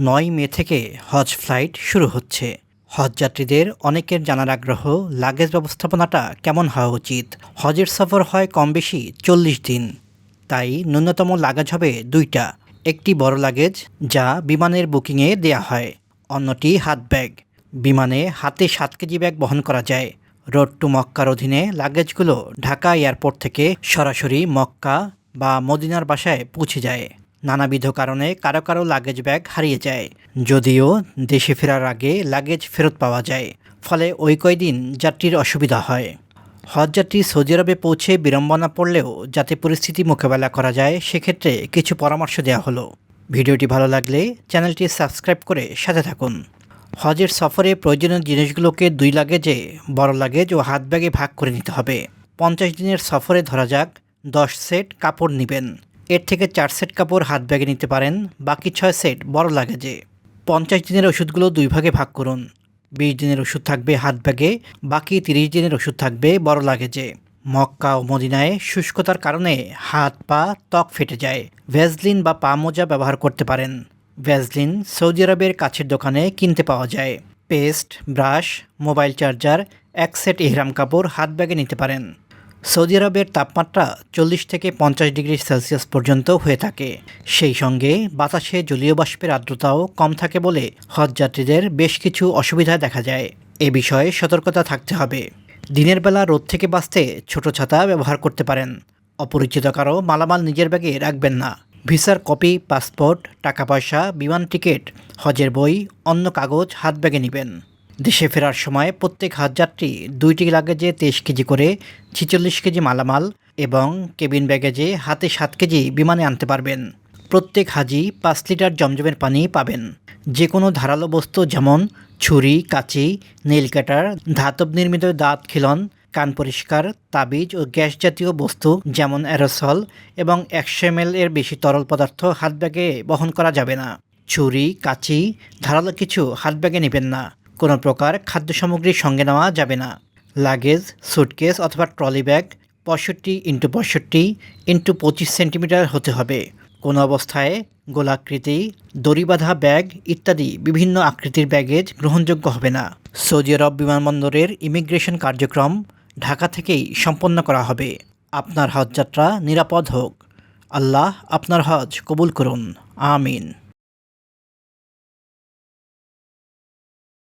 নয় মে থেকে হজ ফ্লাইট শুরু হচ্ছে। হজযাত্রীদের অনেকের জানার আগ্রহ, লাগেজ ব্যবস্থাপনাটা কেমন হওয়া উচিত? হজের সফর হয় কম বেশি চল্লিশ দিন। তাই ন্যূনতম লাগেজ হবে দুইটা। একটি বড় লাগেজ, যা বিমানের বুকিংয়ে দেয়া হয়। অন্যটি হাত ব্যাগ। বিমানে হাতে সাত কেজি ব্যাগ বহন করা যায়। রোড টু মক্কার অধীনে লাগেজগুলো ঢাকা এয়ারপোর্ট থেকে সরাসরি মক্কা বা মদিনার বাসায় পৌঁছে যায়। নানাবিধ কারণে কারও কারও লাগেজ ব্যাগ হারিয়ে যায়। যদিও দেশে ফেরার আগে লাগেজ ফেরত পাওয়া যায়। ফলে ওই কয়দিন যাত্রীর অসুবিধা হয়। হজযাত্রী সৌদি আরবে পৌঁছে বিড়ম্বনা পড়লেও যাতে পরিস্থিতি মোকাবেলা করা যায়, সেক্ষেত্রে কিছু পরামর্শ দেওয়া হলো। ভিডিওটি ভালো লাগলে চ্যানেলটি সাবস্ক্রাইব করে সাথে থাকুন। হজের সফরে প্রয়োজনীয় জিনিসগুলোকে দুই লাগেজে বড় লাগেজ ও হাত ব্যাগে ভাগ করে নিতে হবে। পঞ্চাশ দিনের সফরে ধরা যাক, দশ সেট কাপড় নেবেন। এর থেকে চার সেট কাপড় হাত ব্যাগে নিতে পারেন, বাকি ছয় সেট বড় লাগেজে। পঞ্চাশ দিনের ওষুধগুলো দুই ভাগে ভাগ করুন। বিশ দিনের ওষুধ থাকবে হাত ব্যাগে বাকি তিরিশ দিনের ওষুধ থাকবে বড় লাগেজে। মক্কা ও মদিনায় শুষ্কতার কারণে হাত, পা ত্বক ফেটে যায়। ভ্যাজলিন বা পা মোজা ব্যবহার করতে পারেন। ভ্যাজলিন সৌদি আরবের কাছের দোকানে কিনতে পাওয়া যায়। পেস্ট, ব্রাশ, মোবাইল চার্জার, এক সেট ইহরাম কাপড় হাত ব্যাগে নিতে পারেন। সৌদি আরবের তাপমাত্রা চল্লিশ থেকে পঞ্চাশ ডিগ্রি সেলসিয়াস পর্যন্ত হয়ে থাকে। সেই সঙ্গে বাতাসে জলীয় বাষ্পের আর্দ্রতাও কম থাকে বলে হজযাত্রীদের বেশ কিছু অসুবিধা দেখা যায়। এ বিষয়ে সতর্কতা থাকতে হবে। দিনের বেলা রোদ থেকে বাঁচতে ছোট ছাতা ব্যবহার করতে পারেন। অপরিচিত কারও মালামাল নিজের ব্যাগে রাখবেন না। ভিসার কপি, পাসপোর্ট, টাকা পয়সা, বিমান টিকিট, হজের বই, অন্য কাগজ হাত ব্যাগে নেবেন। দেশে ফেরার সময় প্রত্যেক হজযাত্রী দুইটি লাগেজে তেইশ কেজি করে ছিচল্লিশ কেজি মালামাল এবং কেবিন ব্যাগেজে হাতে সাত কেজি বিমানে আনতে পারবেন। প্রত্যেক হাজি পাঁচ লিটার জমজমের পানি পাবেন। যে কোনো ধারালো বস্তু যেমন ছুরি, কাঁচি নেল কাটার, ধাতব নির্মিত দাঁত খিলন, কান পরিষ্কার, তাবিজ ও গ্যাস জাতীয় বস্তু যেমন অ্যারোসল এবং একশো এর বেশি তরল পদার্থ হাত ব্যাগে বহন করা যাবে না। ছুরি, কাঁচি, ধারালো কিছু হাত ব্যাগে নেবেন না। কোনো প্রকার খাদ্য সামগ্রী সঙ্গে নেওয়া যাবে না। লাগেজ, সুটকেস অথবা ট্রলি ব্যাগ পঁয়ষট্টি ইন্টু পঁয়ষট্টি ইন্টু পঁচিশ সেন্টিমিটার হতে হবে। কোনো অবস্থায় গোলাকৃতি, দড়ি বাঁধা ব্যাগ ইত্যাদি বিভিন্ন আকৃতির ব্যাগেজ গ্রহণযোগ্য হবে না। সৌদি আরব বিমানবন্দরের ইমিগ্রেশন কার্যক্রম ঢাকা থেকেই সম্পন্ন করা হবে। আপনার হজযাত্রা নিরাপদ হোক। আল্লাহ আপনার হজ কবুল করুন। আমিন।